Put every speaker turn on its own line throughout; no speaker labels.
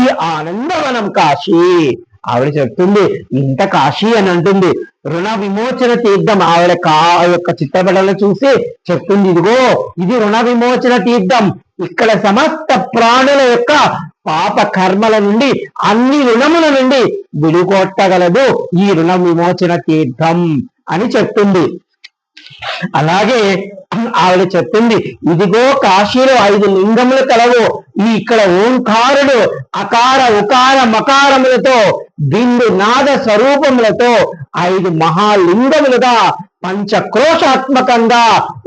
ఈ ఆనందవనం కాశీ. ఆవిడ చెప్తుంది ఇంత కాశీ అని అంటుంది. రుణ విమోచన తీర్థం ఆవిడ కా యొక్క చిత్రపటంలో చూసి చెప్తుంది ఇదిగో ఇది రుణ విమోచన తీర్థం. ఇక్కడ సమస్త ప్రాణుల యొక్క పాప కర్మల నుండి అన్ని రుణముల నుండి విడుకొట్టగలదు ఈ రుణ విమోచన తీర్థం అని చెప్తుంది. అలాగే ఆవిడ చెప్పింది ఇదిగో కాశీలో ఐదు లింగములు కలవు. ఈ ఇక్కడ ఓంకారుడు అకార ఉకార మకారములతో బిందు నాద స్వరూపములతో ఐదు మహాలింగములుగా పంచక్రోశాత్మకంగా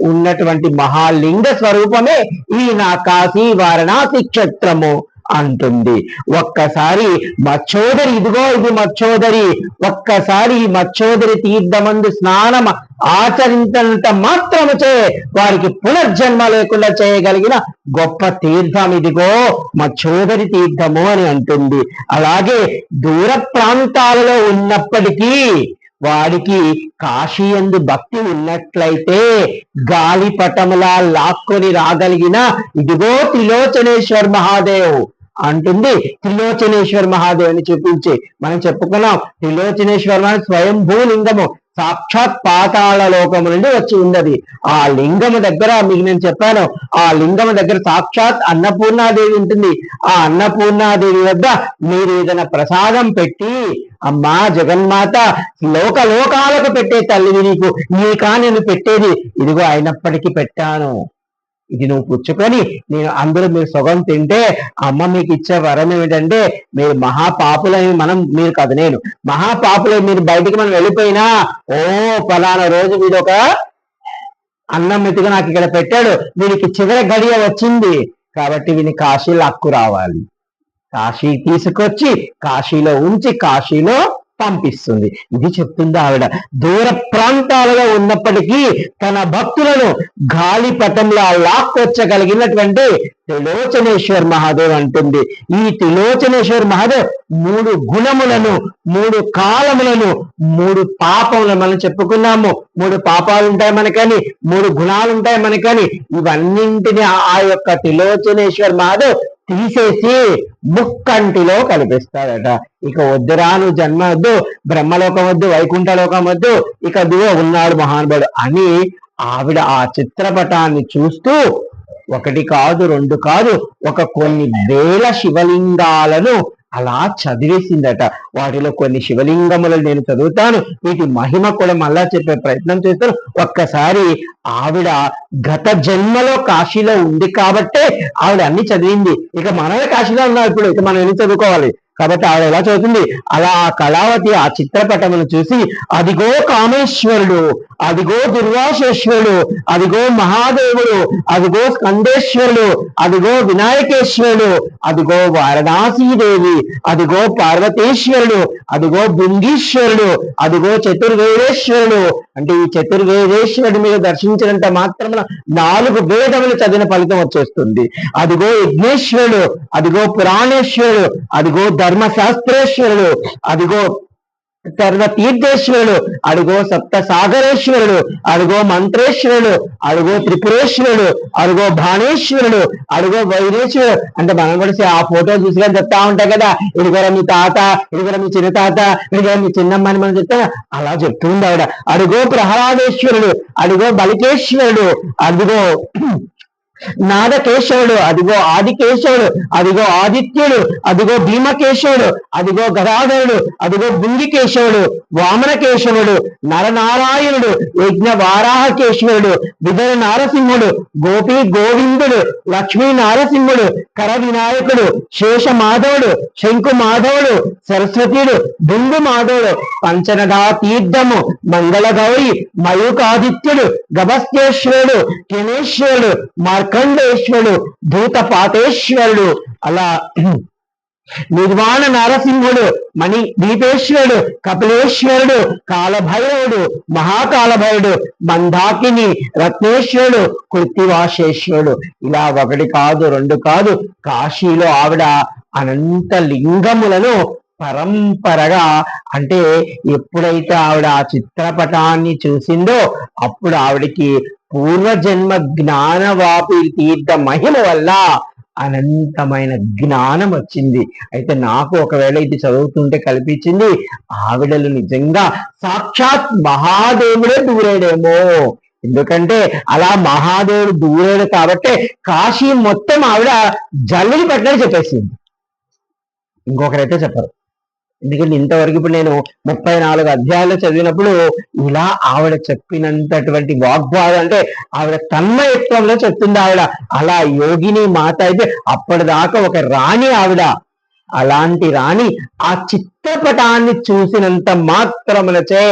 ఉన్నటువంటి మహాలింగ స్వరూపమే ఈ నా కాశీ వారణాసి క్షేత్రము అంటుంది. ఒక్కసారి మచ్చోదరి ఇదిగో ఇది మచ్చోదరి. ఒక్కసారి ఈ మచ్చోదరి తీర్థమందు స్నానం ఆచరించినంత మాత్రముచే వారికి పునర్జన్మ లేకుండా చేయగలిగిన గొప్ప తీర్థం ఇదిగో మా చోదరి తీర్థము అని అంటుంది. అలాగే దూర ప్రాంతాలలో ఉన్నప్పటికీ వాడికి కాశీ ఎందు భక్తి ఉన్నట్లయితే గాలిపటములా లాక్కొని రాగలిగిన ఇదిగో త్రిలోచనేశ్వర్ మహాదేవ్ అంటుంది. త్రిలోచనేశ్వర్ మహాదేవ్ అని చూపించి మనం చెప్పుకున్నాం. త్రిలోచనేశ్వర్ స్వయంభూ లింగము సాక్షాత్ పాతాళ లోకము నుండి వచ్చి ఉన్నది. ఆ లింగము దగ్గర మీకు నేను చెప్పాను ఆ లింగము దగ్గర సాక్షాత్ అన్నపూర్ణాదేవి ఉంటుంది. ఆ అన్నపూర్ణాదేవి వద్ద మీరు ఏదైనా ప్రసాదం పెట్టి అమ్మా జగన్మాత లోక లోకాలకు పెట్టే తల్లివి నీకు నీకా నేను పెట్టేది. ఇదిగో అయినప్పటికీ పెట్టాను. ఇది నువ్వు పుచ్చుకొని నేను అందరూ మీరు సుగం తింటే అమ్మ మీకు ఇచ్చే వరం ఏమిటంటే మీరు మహాపాపులని మనం మీరు కదా నేను. మహాపాపులు మీరు బయటికి మనం వెళ్ళిపోయినా ఓ ఫలానా రోజు మీరు ఒక అన్నం మెతుకు నాకు ఇక్కడ పెట్టాడు వీడికి చివరి గడియ వచ్చింది. కాబట్టి వీని కాశీలో హక్కు రావాలి. కాశీ తీసుకొచ్చి కాశీలో ఉంచి కాశీలో పంపిస్తుంది. ఇది చెప్తుంది ఆవిడ. దూర ప్రాంతాలలో ఉన్నప్పటికీ తన భక్తులను గాలిపటంలో లాక్కొచ్చగలిగినటువంటి త్రిలోచనేశ్వర్ మహాదేవ్ అంటుంది. ఈ త్రిలోచనేశ్వర్ మహాదేవ్ మూడు గుణములను మూడు కాలములను మూడు పాపములను మనం చెప్పుకున్నాము. మూడు పాపాలు ఉంటాయి మనకని మూడు గుణాలు ఉంటాయి మనకని. ఇవన్నింటినీ ఆ యొక్క త్రిలోచనేశ్వర్ మహాదేవ్ తీసేసి ముక్కంటిలో కనిపిస్తాడట. ఇక వద్దురాను జన్మ వద్దు బ్రహ్మలోకం వద్దు వైకుంఠలోకం వద్దు ఇక దిగో ఉన్నాడు మహానుభావుడు అని ఆవిడ ఆ చిత్రపటాన్ని చూస్తూ ఒకటి కాదు రెండు కాదు ఒక కొన్ని వేల శివలింగాలను అలా చదివేసిందట. వాటిలో కొన్ని శివలింగములు నేను చదువుతాను. వీటి మహిమ కూడా మళ్ళా చెప్పే ప్రయత్నం చేస్తాను. ఒక్కసారి ఆవిడ గత జన్మలో కాశీలో ఉంది కాబట్టే ఆవిడ అన్ని చదివింది. ఇక మనమే కాశీలో ఉన్నాం ఇప్పుడు. ఇక మనం ఎన్ని చదువుకోవాలి? కాబట్టి ఆవిడ ఎలా చదువుతుంది? అలా ఆ కళావతి ఆ చిత్రపటమును చూసి అదిగో కామేశ్వరుడు అదిగో దుర్వాసేశ్వరుడు అదిగో మహాదేవుడు అదిగో స్కందేశ్వరుడు అదిగో వినాయకేశ్వరుడు అదిగో వారణాసీదేవి అదిగో పార్వతీశ్వరుడు అదిగో బింగీశ్వరుడు అదిగో చతుర్వేదేశ్వరుడు. అంటే ఈ చతుర్వేదేశ్వరుడి మీద దర్శించినంత మాత్రమున నాలుగు వేదములు చదివిన ఫలితం వచ్చేస్తుంది. అదిగో యజ్ఞేశ్వరుడు అదిగో పురాణేశ్వరుడు అదిగో ధర్మశాస్త్రేశ్వరుడు. అదిగో సర్వ తీర్థేశ్వరుడు. అడుగో సప్త సాగరేశ్వరుడు అడుగో మంత్రేశ్వరుడు. అడుగో త్రిపురేశ్వరుడు. అడుగో భాణేశ్వరుడు అడుగో వైరేశ్వరుడు. అంటే మనం కూడా ఆ ఫోటో చూసి చెప్తా ఉంటాయి కదా. ఇదిగోరా మీ తాత ఇదిగోరా మీ చిన్న తాత ఇదిగోరా మీ చిన్నమ్మ అని మనం చెప్తా. అలా చెప్తుంది ఆవిడ అడుగో ప్రహ్లాదేశ్వరుడు. అడుగో బలికేశ్వరుడు. అడుగో నాదకేశవుడు అదిగో ఆదికేశవుడు అదిగో ఆదిత్యుడు అదిగో భీమకేశవుడు అదిగో గదాధరుడు అదిగో బుంగికేశవుడు వామనకేశవుడు నరనారాయణుడు యజ్ఞ వారాహకేశ్వరుడు విదర నారసింహుడు గోపి గోవిందుడు లక్ష్మీ నారసింహుడు కర వినాయకుడు శేష మాధవుడు శంకు మాధవుడు సరస్వతీయుడు బుంగు మాధవుడు పంచనగా తీర్థము మంగళ గౌరి మయూకాదిత్యుడు గభస్తేశ్వరుడు కినేశ్వరుడు అఖండేశ్వరుడు భూత పాతేశ్వరుడు అలా నిర్వాణ నరసింహుడు మణి దీపేశ్వరుడు కపిలేశ్వరుడు కాలభైరవుడు మహాకాలభైరుడు మందాకిని రత్నేశ్వరుడు కృత్తివాసేశ్వరుడు ఇలా ఒకటి కాదు రెండు కాదు కాశీలో ఆవిడ అనంత లింగములను పరంపరగా అంటే ఎప్పుడైతే ఆవిడ ఆ చిత్రపటాన్ని చూసిందో అప్పుడు ఆవిడకి పూర్వజన్మ జ్ఞానవాపి తీర్థ మహిమ వల్ల అనంతమైన జ్ఞానం వచ్చింది. అయితే నాకు ఒకవేళ ఇది చదువుతుంటే కల్పించింది ఆవిడలు నిజంగా సాక్షాత్ మహాదేవుడే దూరేడేమో. ఎందుకంటే అలా మహాదేవుడు దూరేడు కాబట్టి కాశీ మొత్తం ఆవిడ జల్లుని పట్టినట్టు చెప్పేసింది. ఇంకొకరైతే చెప్పరు. ఎందుకంటే ఇంతవరకు ఇప్పుడు నేను ముప్పై నాలుగు అధ్యాయాలు చదివినప్పుడు ఇలా ఆవిడ చెప్పినంతటువంటి వాగ్వాదం అంటే ఆవిడ తన్మయత్వంలో చెప్తుంది ఆవిడ. అలా యోగిని మాత అయితే అప్పటిదాకా ఒక రాణి ఆవిడ. అలాంటి రాణి ఆ చిత్రపటాన్ని చూసినంత మాత్రమునచే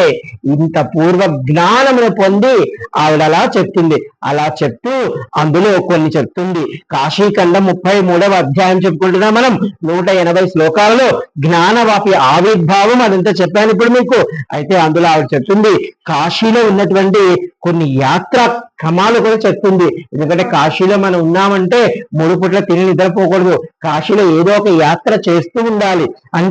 ఇంత పూర్వ జ్ఞానమును పొంది ఆవిడ అలా చెప్తుంది అలా చెప్తూ అందులో కొన్ని చెప్తుంది. కాశీఖండం ముప్పై మూడవ అధ్యాయం చెప్పుకుంటున్నాం మనం. నూట ఎనభై శ్లోకాలలో జ్ఞానవాపి ఆవిర్భావం అదంతా చెప్పాను ఇప్పుడు మీకు. అయితే అందులో ఆవిడ చెప్తుంది కాశీలో ఉన్నటువంటి కొన్ని యాత్ర క్రమాలు కూడా చెప్తుంది. ఎందుకంటే కాశీలో మనం ఉన్నామంటే మూడు పుట్ల తిని నిద్రపోకూడదు. కాశీలో ఏదో ఒక యాత్ర చేస్తూ ఉండాలి. అంటే